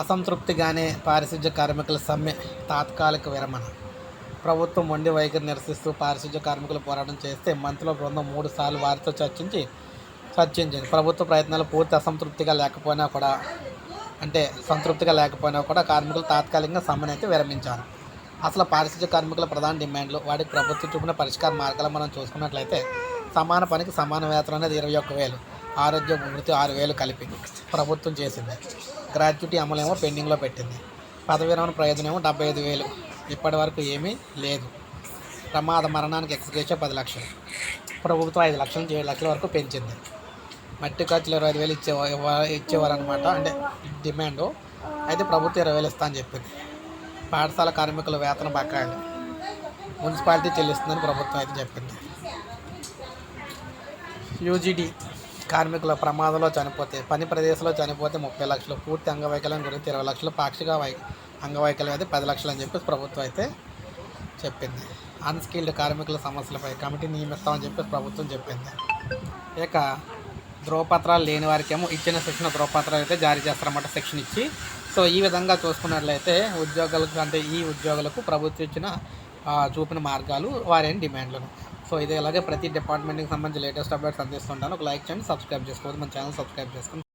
అసంతృప్తిగానే పారిశుధ్య కార్మికుల సమ్మె తాత్కాలిక విరమణ. ప్రభుత్వం మొండి వైఖరి నిరసిస్తూ పారిశుధ్య కార్మికులు పోరాటం చేస్తే మంత్రుల బృందం మూడు సార్లు వారితో చర్చించి చర్చించింది. ప్రభుత్వ ప్రయత్నాలు పూర్తి అసంతృప్తిగా లేకపోయినా కూడా అంటే సంతృప్తిగా లేకపోయినా కూడా కార్మికులు తాత్కాలికంగా సమ్మెను అయితే విరమించారు. అసలు పారిశుధ్య కార్మికుల ప్రధాన డిమాండ్లు వాటికి ప్రభుత్వం చూపిన పరిష్కార మార్గాలు మనం చూసుకున్నట్లయితే సమాన పనికి సమాన వేతనం అనేది ఇరవై ఒక్క వేలు ఆరోగ్య వృత్తి ఆరు వేలు కలిపి ప్రభుత్వం చేసింది. గ్రాట్యుటీ అమలేమో పెండింగ్లో పెట్టింది. పదవి విరమణ ప్రయోజనం ఏమో డెబ్బై ఐదు వేలు. ఇప్పటి వరకు ఏమీ లేదు. ప్రమాద మరణానికి ఎక్స్గ్రేషియా పది లక్షలు. ప్రభుత్వం ఐదు లక్షల నుంచి ఏడు లక్షల వరకు పెంచింది. మట్టి ఖర్చులు ఇరవై ఐదు వేలు ఇచ్చే ఇచ్చేవారు అనమాట అంటే డిమాండ్. అయితే ప్రభుత్వం ఇరవై వేలు ఇస్తా అని చెప్పింది. పాఠశాల కార్మికుల వేతన బకాయిలు. మున్సిపాలిటీ చెల్లిస్తుందని ప్రభుత్వం అయితే చెప్పింది. యూజీడీ కార్మికుల ప్రమాదంలో చనిపోతే పని ప్రదేశంలో చనిపోతే ముప్పై లక్షలు పూర్తి అంగవైకల్యం గురించి ఇరవై లక్షలు పాక్షిక వై అంగవైకల్యం అయితే పది లక్షలు అని చెప్పేసి ప్రభుత్వం అయితే చెప్పింది. అన్స్కిల్డ్ కార్మికుల సమస్యలపై కమిటీ నియమిస్తామని చెప్పేసి ప్రభుత్వం చెప్పింది. ఇక ధ్రువపత్రాలు లేని వారికి ఏమో ఇచ్చిన శిక్షణ ధ్రువపత్రాలు అయితే జారీ చేస్తారన్నమాట శిక్షణ ఇచ్చి. సో ఈ విధంగా చూసుకున్నట్లయితే ఉద్యోగులకు అంటే ఈ ఉద్యోగులకు ప్రభుత్వం ఇచ్చిన చూపిన మార్గాలు వారైన డిమాండ్లను. సో ఇది ఇలాగే ప్రతి డిపార్ట్మెంట్కి సంబంధించి లేటెస్ట్ అప్డేట్స్ అందిస్తుంటాను. ఒక లైక్ చేయండి సబ్స్క్రైబ్ చేసుకోవద్దు. మన ఛానల్ సబ్స్క్రైబ్ చేసుకోండి.